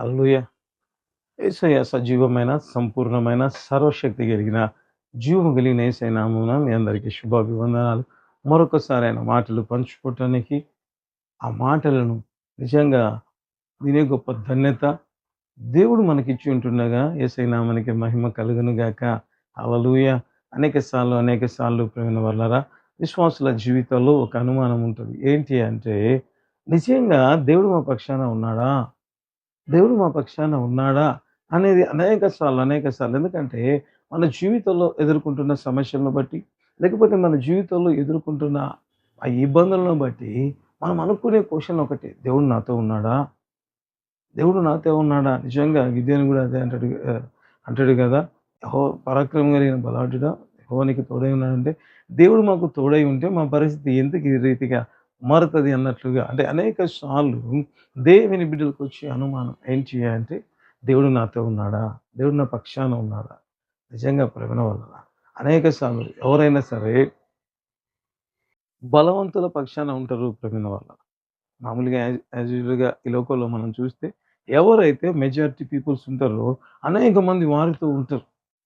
అల్లుయ యేసయ్య సజీవమైన సంపూర్ణమైన సర్వశక్తి కలిగిన జీవం కలిగిన ఏసై నామమున మీ అందరికీ శుభాభివందనాలు. మరొకసారి ఆయన మాటలు పంచుకోవటానికి ఆ మాటలను నిజంగా వినే గొప్ప ధన్యత. దేవుడు మనకిచ్చి ఉంటుండగా ఏసై నామానికి మహిమ కలుగునుగాక గాక. అనేక సార్లు అనేక సార్లు ప్రేమ వల్లరా విశ్వాసుల జీవితంలో ఒక అనుమానం ఉంటుంది. ఏంటి అంటే నిజంగా దేవుడు మా పక్షాన ఉన్నాడా? దేవుడు మా పక్షాన ఉన్నాడా అనేది అనేక సార్లు అనేక సార్లు. ఎందుకంటే మన జీవితంలో ఎదుర్కొంటున్న సమస్యలను బట్టి లేకపోతే మన జీవితంలో ఎదుర్కొంటున్న ఆ ఇబ్బందులను బట్టి మనం అనుకునే క్వశ్చన్ ఒకటి. దేవుడు నాతో ఉన్నాడా? దేవుడు నాతో ఉన్నాడా? నిజంగా విద్యను కూడా అదే అంటాడు అంటాడు కదా. యహో పరాక్రమం కలిగిన బలాఢ్యుడా? యహోనికి తోడై ఉన్నాడంటే దేవుడు మాకు తోడై ఉంటే మా పరిస్థితి ఎందుకు ఈ రీతిగా మారుతుంది అన్నట్లుగా. అంటే అనేక సార్లు దేవుని బిడ్డలకు వచ్చే అనుమానం ఏం చేయాలంటే దేవుడు నాతో ఉన్నాడా? దేవుడు నా పక్షాన ఉన్నాడా? నిజంగా ప్రేమ వల్ల అనేక సార్లు ఎవరైనా సరే బలవంతుల పక్షాన ఉంటారు ప్రేమ వల్ల మామూలుగా యాజ్- యాజ్ యూజువల్గా ఈ లోకంలో మనం చూస్తే ఎవరైతే మెజారిటీ పీపుల్స్ ఉంటారో అనేక మంది వారితో ఉంటారు.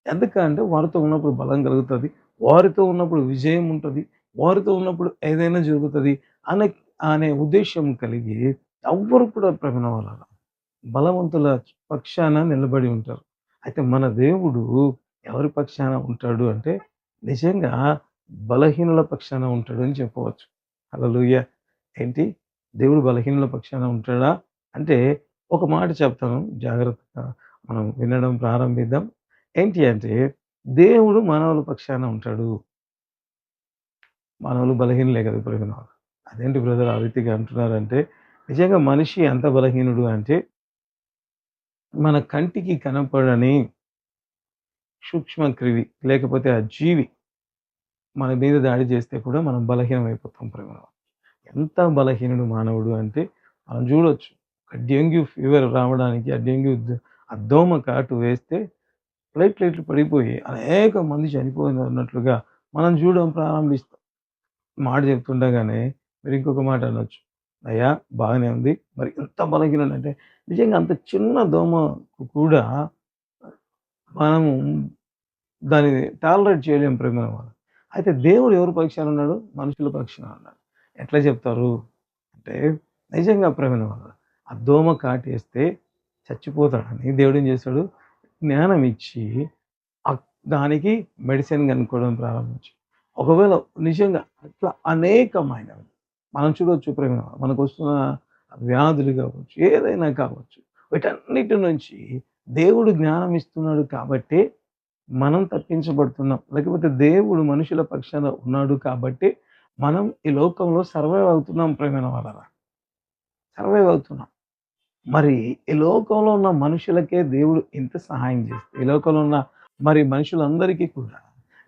ఎందుకంటే వారితో ఉన్నప్పుడు బలం కలుగుతుంది వారితో ఉన్నప్పుడు విజయం ఉంటుంది వారితో ఉన్నప్పుడు ఏదైనా జరుగుతుంది అనే అనే ఉద్దేశం కలిగి ఎవ్వరు కూడా ప్రేమ బలవంతుల పక్షాన నిలబడి ఉంటారు. అయితే మన దేవుడు ఎవరి పక్షాన ఉంటాడు అంటే నిజంగా బలహీనుల పక్షాన ఉంటాడు అని చెప్పవచ్చు. అలలుయ్య ఏంటి? దేవుడు బలహీనుల పక్షాన ఉంటాడా? అంటే ఒక మాట చెప్తాను జాగ్రత్తగా. మనం వినడం ప్రారంభిద్దాం. ఏంటి అంటే దేవుడు మానవుల పక్షాన ఉంటాడు. మానవులు బలహీనులే కదా ఇప్పుడు అదేంటి బ్రదర్ ఆ రీతిగా అంటున్నారంటే నిజంగా మనిషి ఎంత బలహీనుడు అంటే మన కంటికి కనపడని సూక్ష్మ క్రివి లేకపోతే ఆ జీవి మన మీద దాడి చేస్తే కూడా మనం బలహీనం అయిపోతాం ప్రేమ ఎంత బలహీనుడు మానవుడు అంటే మనం చూడొచ్చు. ఒక డెంగ్యూ ఫీవర్ రావడానికి ఆ డెంగ్యూ ఆ దోమ కాటు వేస్తే ప్లేట్లెట్లు పడిపోయి అనేక మంది చనిపోయింది అన్నట్లుగా మనం చూడడం ప్రారంభిస్తాం. మాట చెప్తుండగానే మీరు ఇంకొక మాట అనొచ్చు. అయ్యా బాగానే ఉంది. మరి ఎంత బలహీనంటే నిజంగా అంత చిన్న దోమకు కూడా మనము దాన్ని టాలరేట్ చేయలేం ప్రేమ వల్ల అయితే దేవుడు ఎవరు పక్షాన ఉన్నాడు? మనుషుల పక్షాన ఉన్నాడు. ఎట్లా చెప్తారు? అంటే నిజంగా ప్రేమ వల్ల ఆ దోమ కాటేస్తే చచ్చిపోతాడని దేవుడు ఏం చేస్తాడు? జ్ఞానం ఇచ్చి దానికి మెడిసిన్ కనుక్కోవడం ప్రారంభించి ఒకవేళ నిజంగా అట్లా అనేకమైనవి మనం చూడవచ్చు ప్రేమ మనకు వస్తున్న వ్యాధులు కావచ్చు ఏదైనా కావచ్చు వీటన్నిటి నుంచి దేవుడు జ్ఞానం ఇస్తున్నాడు కాబట్టి మనం తప్పించబడుతున్నాం. లేకపోతే దేవుడు మనుషుల పక్షాన ఉన్నాడు కాబట్టి మనం ఈ లోకంలో సర్వైవ్ అవుతున్నాం ప్రేమైన వాళ్ళరా? సర్వైవ్ అవుతున్నాం. మరి ఈ లోకంలో ఉన్న మనుషులకే దేవుడు ఇంత సహాయం చేస్తే ఈ లోకంలో ఉన్న మరి మనుషులందరికీ కూడా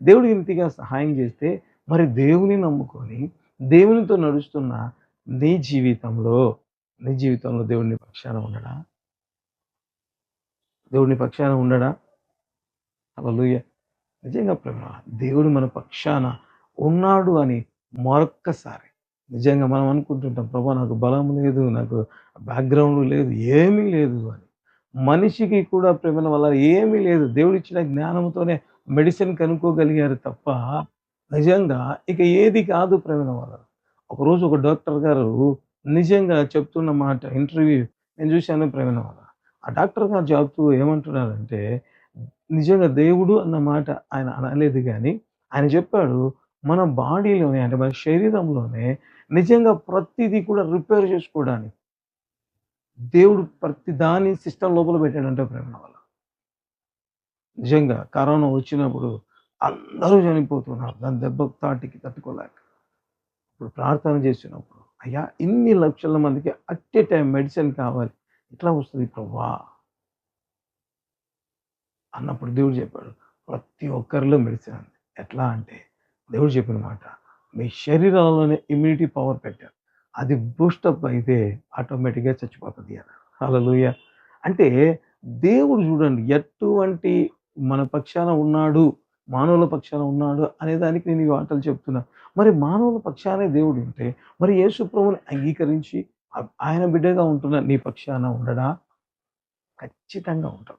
దేవుడు ఇంతగా సహాయం చేస్తే మరి దేవుని నమ్ముకొని దేవునితో నడుస్తున్న నీ జీవితంలో నీ జీవితంలో దేవుడిని పక్షాన ఉండడా? దేవుడిని పక్షాన ఉండడా? హల్లెలూయా. నిజంగా ప్రేమ దేవుడు మన పక్షాన ఉన్నాడు అని మరొక్కసారి నిజంగా మనం అనుకుంటుంటాం ప్రభా నాకు బలం లేదు నాకు బ్యాక్గ్రౌండ్ లేదు ఏమీ లేదు అని. మనిషికి కూడా ప్రేమ వల్ల ఏమీ లేదు. దేవుడు ఇచ్చిన జ్ఞానంతోనే మెడిసిన్ కనుక్కోగలిగారు తప్ప నిజంగా ఇక ఏది కాదు ప్రవీణ వల్ల ఒకరోజు ఒక డాక్టర్ గారు నిజంగా చెప్తున్న మాట ఇంటర్వ్యూ నేను చూశాను ప్రవీణ ఆ డాక్టర్ గారు చెబుతూ ఏమంటున్నారంటే నిజంగా దేవుడు అన్న మాట ఆయన అనలేదు కానీ ఆయన చెప్పాడు మన బాడీలోనే అంటే మన శరీరంలోనే నిజంగా ప్రతిదీ కూడా రిపేర్ చేసుకోవడానికి దేవుడు ప్రతి దాని సిస్టమ్ లోపల పెట్టాడంటే ప్రేమ వల్ల నిజంగా కరోనా వచ్చినప్పుడు అందరూ చనిపోతున్నారు. దాని దెబ్బ తాటికి తట్టుకోలేక. ఇప్పుడు ప్రార్థన చేసినప్పుడు అయ్యా ఇన్ని లక్షల మందికి అట్ ఏ టైం మెడిసిన్ కావాలి? ఎట్లా వస్తుంది ప్రభా? అన్నప్పుడు దేవుడు చెప్పాడు ప్రతి ఒక్కరిలో మెడిసిన్ అంది. ఎట్లా అంటే దేవుడు చెప్పిన మాట మీ శరీరంలోనే ఇమ్యూనిటీ పవర్ పెట్టారు. అది బూస్టప్ అయితే ఆటోమేటిక్గా చచ్చిపోతుంది అలా లూయ అంటే దేవుడు చూడండి ఎటువంటి మన పక్షాన ఉన్నాడు మానవుల పక్షాన ఉన్నాడు అనే దానికి నేను ఈ మాటలు చెప్తున్నా. మరి మానవుల పక్షానే దేవుడు ఉంటే మరి యేసు ప్రభుని అంగీకరించి ఆయన బిడ్డగా ఉంటున్న నీ పక్షాన ఉండడా? ఖచ్చితంగా ఉంటాడు.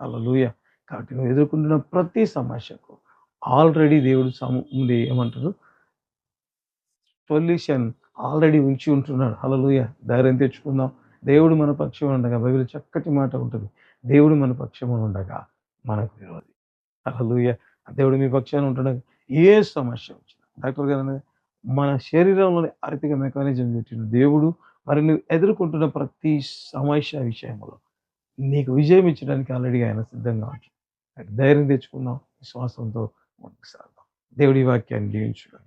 అలా లూయ కాబట్టి నువ్వు ఎదుర్కొంటున్న ప్రతి సమస్యకు ఆల్రెడీ దేవుడు సము ఏమంటారు సొల్యూషన్ ఆల్రెడీ ఉంచి ఉంటున్నాడు. హల్లెలూయా. ధైర్యం తెచ్చుకుందాం. దేవుడు మన పక్షం ఉండగా బైబిల్ చక్కటి మాట ఉంటుంది. దేవుడు మన పక్షం ఉండగా మనకు విరోధి హల్లెలూయా. దేవుడు మీ పక్షాన ఉంటుండగా ఏ సమస్య వచ్చినా. డాక్టర్ గారు మన శరీరంలోని ఆర్థిక మెకానిజం పెట్టిన దేవుడు. మరి నువ్వు ఎదుర్కొంటున్న ప్రతి సమస్య విషయంలో నీకు విజయం ఇచ్చడానికి ఆల్రెడీ ఆయన సిద్ధంగా ఉంటాడు ధైర్యం తెచ్చుకుందాం. విశ్వాసంతో ముందుకు సాగుదాం. దేవుడి వాక్యాన్ని జీవించడం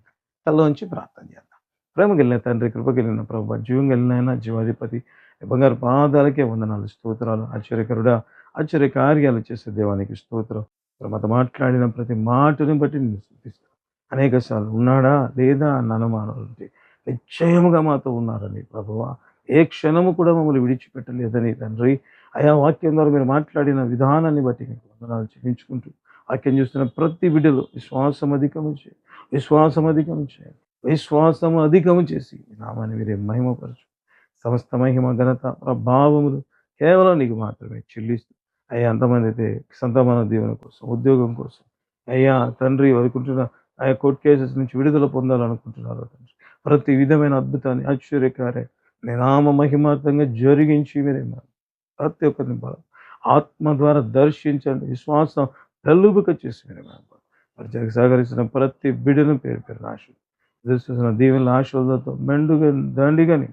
తల్లోంచి ప్రార్థన చేద్దాం. ప్రేమ కలిగిన తండ్రి కృప కలిగిన ప్రభు జీవం కలిగిన జీవాధిపతి బంగారు పాదాలకే వందనాలు స్తోత్రాలు ఆశ్చర్యకరుడా. ఆశ్చర్య కార్యాలు చేసే దేవానికి స్తోత్రం. తర్వాత మాట్లాడిన ప్రతి మాటని బట్టి నేను స్థుతిస్తాను అనేక సార్లు ఉన్నాడా లేదా అన్న అనుమానాలు ఉంటే నిశ్చయముగా మాతో ఉన్నారని ప్రభువ ఏ క్షణము కూడా మమ్మల్ని విడిచిపెట్టలేదని తండ్రి. ఆయా వాక్యం ద్వారా మీరు మాట్లాడిన విధానాన్ని బట్టి మీకు వందనాలు చెల్లించుకుంటూ వాక్యం చూస్తున్న ప్రతి బిడ్డలో విశ్వాసం అధికము చేయి. విశ్వాసం అధికం చేయండి విశ్వాసం అధికము చేసి నామాన్ని మీరే మహిమపరచు. సమస్త మహిమ ఘనత ప్రభావములు కేవలం నీకు మాత్రమే చెల్లిస్తూ అయ్యా అంతమంది అయితే సంతాన దీవెన కోసం ఉద్యోగం కోసం. అయ్యా తండ్రి అనుకుంటున్న ఆయా కోర్టు కేసెస్ నుంచి విడుదల పొందాలనుకుంటున్నారు తండ్రి. ప్రతి విధమైన అద్భుతాన్ని ఆశ్చర్యకార్య నినామ మహిమార్థంగా జరిగించి మీరే ప్రతి ఒక్కరిని బలం ఆత్మ ద్వారా దర్శించండి విశ్వాసం తల్లుబుక చేసి మీరే పరిచయకు సహకరిస్తున్న ప్రతి బిడ్డను పేరు పేరు ఆశ ఎదురుస్తున్న దీవెనల ఆశలతో మెండుగా దండిగాని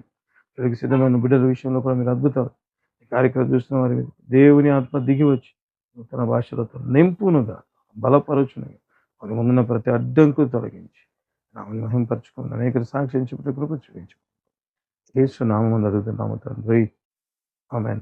వీరికి సిద్ధమైన బిడ్డల విషయంలో కూడా మీరు అద్భుతాలు కార్యక్రమం చూస్తున్న వారి మీద దేవుని ఆత్మ దిగి వచ్చి నూతన భాషలతో నింపునుగా బలపరచునుగా వారి ముందున్న ప్రతి అడ్డంకు తొలగించి నామని మహింపరచుకుని అనేక సాక్షించి చెప్పిన కృప చూపించు. యేసు నామం అడుగుతున్నాము తండ్రి. ఆమెన్.